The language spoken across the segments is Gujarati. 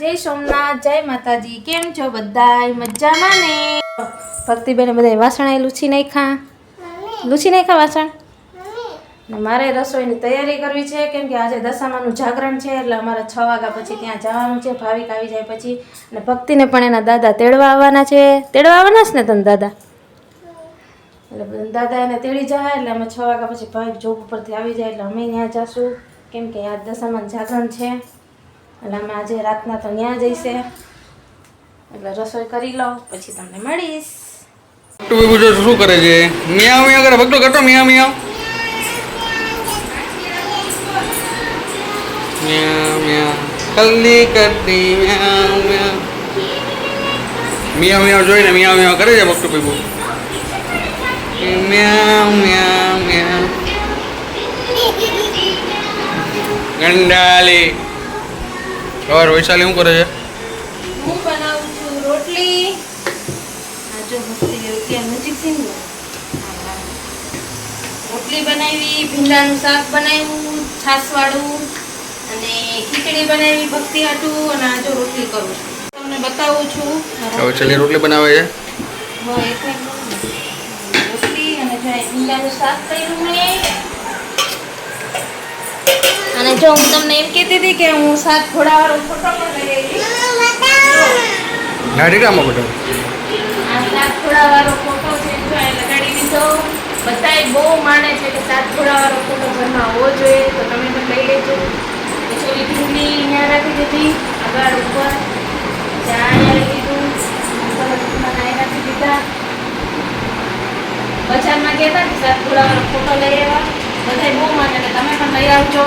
જય સોમનાથ જય માતાજી. કેમ છો બધાય? મજામાં ને? ભક્તિબેને બધા વાસણ એ લૂછી નાખ્યા. લૂછી નાખ્યા વાસણ? મારે રસોઈની તૈયારી કરવી છે કેમ કે આજે દશામાનું જાગરણ છે એટલે અમારે છ વાગ્યા પછી ત્યાં જવાનું છે ભાવિક આવી જાય પછી. અને ભક્તિને પણ એના દાદા તેડવા આવવાના છે. તેડવા આવવાના છે ને તને દાદા? એટલે દાદા એને તેડી જાય એટલે અમે છ વાગ્યા પછી ભાવિક જોબ ઉપરથી આવી જાય એટલે અમે ત્યાં જઈશું કેમ કે આ દશામાન જાગરણ છે. એટલે અમે આજે રાતના તો ત્યાં જઈશે એટલે રસોઈ કરી લો પછી તમને મળીશ. તું બીજું શું કરે છે? મિયા મિયા કરે ભક્તો કરતો મિયા મિયા મિયાવ મિયા કલ્લી કરતી મિયાવ મિયાવ. મિયાવ મિયાવ જોઈને મિયાવ મિયાવ કરે છે ભક્તો પીપુ મિયાવ મિયાવ મિયાવ. ગંડાલી. ખબર વૈશાલી શું કરે છે? હું બનાવું છું રોટલી. જો મસ્તી આ નજીક છે ને. રોટલી બનાવી ભીંડાનું શાક બનાવ્યું છાસવાળું અને ખીચડી બનાવી ભક્તિ હાટું અને આ જો રોટલી કરું છું. તમને બતાવું છું. વૈશાલી રોટલી બનાવે છે? રોટલી અને ભીંડાનું શાક કર્યું મેં જો હું તમને એમ કહેતી હતી કે હું સાત ઘોડાવાળો ફોટો પણ લઈ આવી નાડીરામાં ફોટો આ સાત ઘોડાવાળો ફોટો છે જો એ લગાડી દીધો. બધાય બહુ માને છે કે સાત ઘોડાવાળો ફોટો ઘરમાં હોવો જોઈએ તો તમે પણ લઈ લેજો. પછી ઢીંગલી અહીંયા રાખી દીધી આગળ ઉપર આ અહીંયા ઉપર હનુમાન રાખી દીધા. બજારમાં ગયા હતા કે સાત ઘોડાવાળો ફોટો લઈ આવ્યા. બધાય બહુ માને કે તમે પણ લઈ આવજો.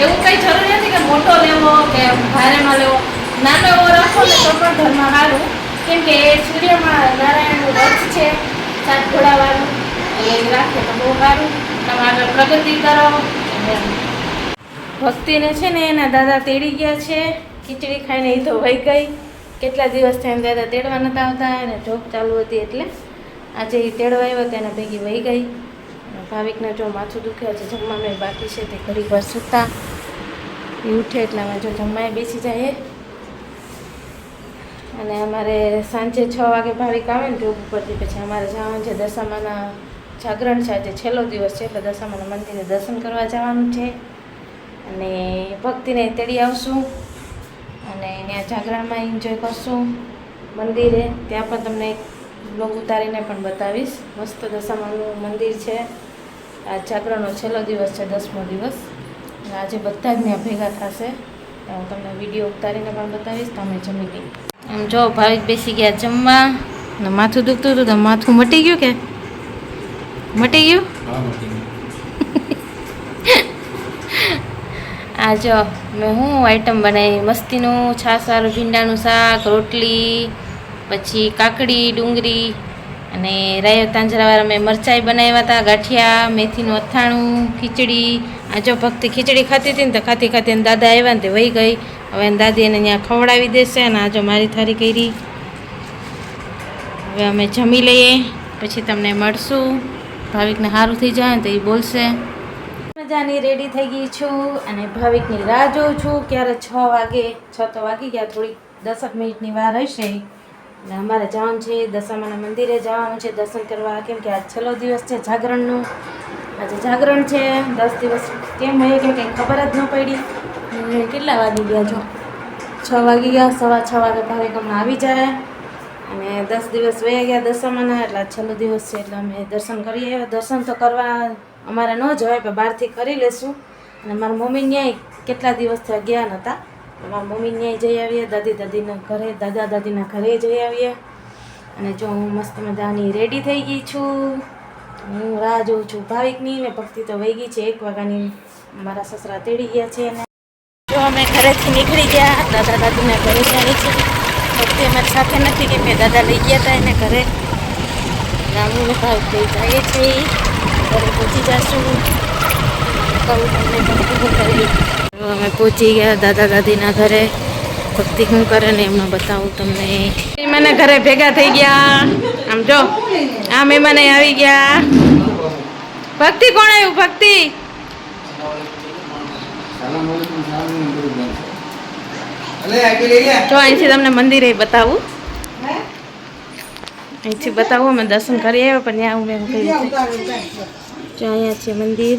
એવું કંઈ જરૂરી નથી કે મોટો લેવો કે ભારેમાં લેવો. નાનો એવો રાખો ને તો પણ ઘરમાં સારું. કેમ કે સૂર્યમાં નારાયણનું રથ છે સાત એટલે એ રાખે તો બહુ સારું. તમે આગળ પ્રગતિ કરો. ભક્તિને છે ને એના દાદા તેડી ગયા છે. ખીચડી ખાઈને એ તો વહી ગઈ. કેટલા દિવસ થાય એમ દાદા તેડવા નતા આવતા અને જોબ ચાલુ હતી એટલે આજે એ તેડવા આવ્યા તેના ભેગી વહી ગઈ. ભાવિકને જો માથું દુખ્યા છે જમવાનું બાકી છે, તે ઘડીક વાર સૂતા. એ ઉઠે એટલે અમે જો જમવાએ બેસી જઈએ અને અમારે સાંજે છ વાગે ભાવિક આવે ને જોબ ઉપરથી, પછી અમારે જવાનું છે દશામાના જાગરણ છે, આજે છેલ્લો દિવસ છે, એટલે દશામાના મંદિરે દર્શન કરવા જવાનું છે. અને ભક્તિને તેડી આવશું. અને ત્યાં જાગરણમાં એન્જોય કરશું મંદિરે. ત્યાં પણ તમને બ્લોગ ઉતારીને પણ બતાવીશ. મસ્ત દશામાનું મંદિર છે. આ જાગરણનો છેલ્લો દિવસ છે દસમો દિવસ. આજે બધા જ ત્યાં ભેગા થશે. હું તમને વીડિયો ઉતારીને પણ બતાવીશ તમે જમી લઈ આમ જો ભાવિક બેસી ગયા જમવા. ને માથું દુખતું હતું તો માથું મટી ગયું કે? મટી ગયું? આ જો મેં હું આઈટમ બનાવી? મસ્તીનું છાસવાળું ભીંડાનું શાક રોટલી પછી કાકડી, ડુંગળી અને રાયો તાંજરાવાળા મેં મરચાઈ બનાવ્યા હતા, ગાંઠિયા, મેથીનું અથાણું, ખીચડી. આ જો ભક્તિ ખીચડી ખાતી હતી ને તો ખાતી ખાતી એને દાદા આવ્યા ને તે વહી ગઈ. હવે એને દાદી એને ત્યાં ખવડાવી દેશે અને આ જો મારી થારી કરી. હવે અમે જમી લઈએ, પછી તમને મળશું. ભાવિકને સારું થઈ જાય ને તો એ બોલશે. મજાની રેડી થઈ ગઈ છું અને ભાવિકની રાહ જોઉં છું. ક્યારે છ વાગે, છ તો વાગી ગયા થોડી દસક મિનિટની વાર હશે. એટલે અમારે જવાનું છે દશામાના મંદિરે જવાનું છે દર્શન કરવા. કેમ કે આજ છેલ્લો દિવસ છે જાગરણનું. આજે જાગરણ છે. દસ દિવસ કેમ હોય કેમ કંઈ ખબર જ ન પડી. કેટલા વાગી ગયા છો? છ વાગી ગયા, સવા છ વાગે હમણાં આવી જાય. અને દસ દિવસ વહી ગયા દશામાના, એટલે છેલ્લો દિવસ છે, એટલે અમે દર્શન કરીએ. દર્શન તો કરવા અમારે ન જવાય, પણ બહારથી કરી લેશું. અને મારા મમ્મી ન્યાય કેટલા દિવસ થયા ગયા નહોતા. મારા મમ્મી ન્યાય જઈ આવીએ, દાદી દાદીના ઘરે, દાદા દાદીના ઘરે જઈ આવીએ. અને જો હું મસ્ત મજાની રેડી થઈ ગઈ છું. હું રાહ જોઉં છું ભાવિકની ને ભક્તિ તો વહી ગઈ છે. એક વાગ્યાની મારા સસરા તેડી ગયા છે અને જો અમે ઘરેથી નીકળી ગયા, દાદા દાદીના ઘરે જાય છે. ભક્તિ અમારી સાથે નથી કે દાદા લઈ ગયા હતા એને ઘરે. રામુને ભાવ થઈ જાય છે. ઘરે પહોંચી જશું. કહું તમને ભક્તિ કરી જો અમે પહોંચી ગયા દાદા દાદીના ઘરે. ભક્તિ શું કરે ને એમને બતાવું તમને. મહેમાને ઘરે ભેગા થઈ ગયા. આમ જો, આ મહેમાને આવી ગયા. ભક્તિ કોણ આવ્યું ભક્તિ? જો, અહીંથી તમને મંદિરે બતાવું. અહીંથી બતાવું, અમે દર્શન કરી આવ્યા, પણ ત્યાં હું મેં કહ્યું અહીંયા છે મંદિર.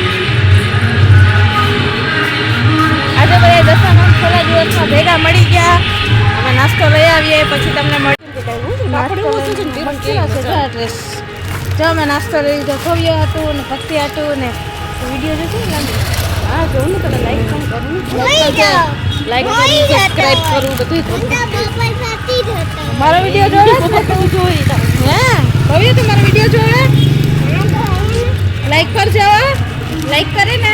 મળી ગયા. અમે નાસ્તો લઈ આવીએ પછી તમને મળી જો અમે નાસ્તો લઈ લીધો ભવ્ય હતું ને ભક્તિ હતું ને વીડિયો જોશો ને હા જોઉં ને તમે લાઈક પણ કરવું લાઈક કરું સબસ્ક્રાઈબ કરવું બધું મારો વીડિયો જોવે? હે ભવ્ય તો મારો વીડિયો જોવે? લાઈક કરજો લાઈક કરે ને.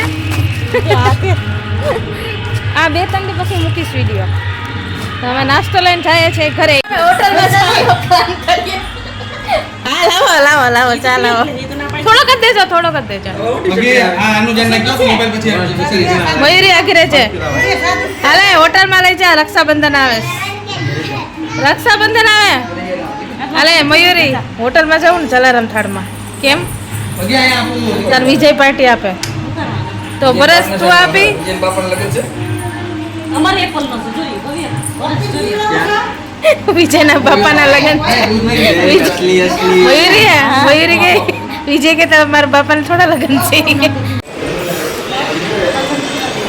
આ બે ત્રણ દી પછી મૂકીશ વીડિયો તો અમે નાસ્તો લઈને જાય છે ઘરે. હા લાવો લાવો લાવો ચા લાવો. થોડોક જ દેજો થોડોક જ દેજો. મયુરી આખરે છે. હાલે હોટલમાં લઈ જા રક્ષાબંધન આવે. રક્ષાબંધન આવે? હાલે મયુરી હોટલમાં જવું ને જલારામ થાળમાં. કેમ? તાર વિજય પાર્ટી આપે. તો બરસ તું આપી? અમારે એપલ નો જોઈએ જોઈએ. વિજયના બાપાના લગ્ન. મયુરી મયુરી કે? વિજય કે મારા બાપાને થોડા લગ્ન છે.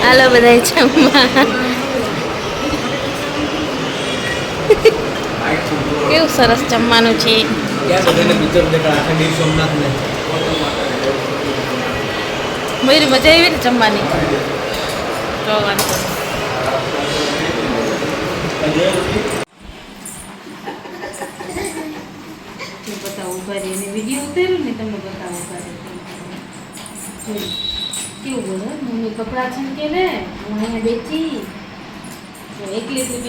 હાલો બધા જમવા. કેવું સરસ જમવાનું છે. મયુરી મજા આવી ને જમવાની? તો વાંધો બતાવો ઊભા રહી અને વીડિયો ઉતાર્યો ને તમને બતાવો ઊભા કેવું બોલો? મમ્મી કપડાં છે કે ને, હું અહીંયા બેઠી. એકલી એકલી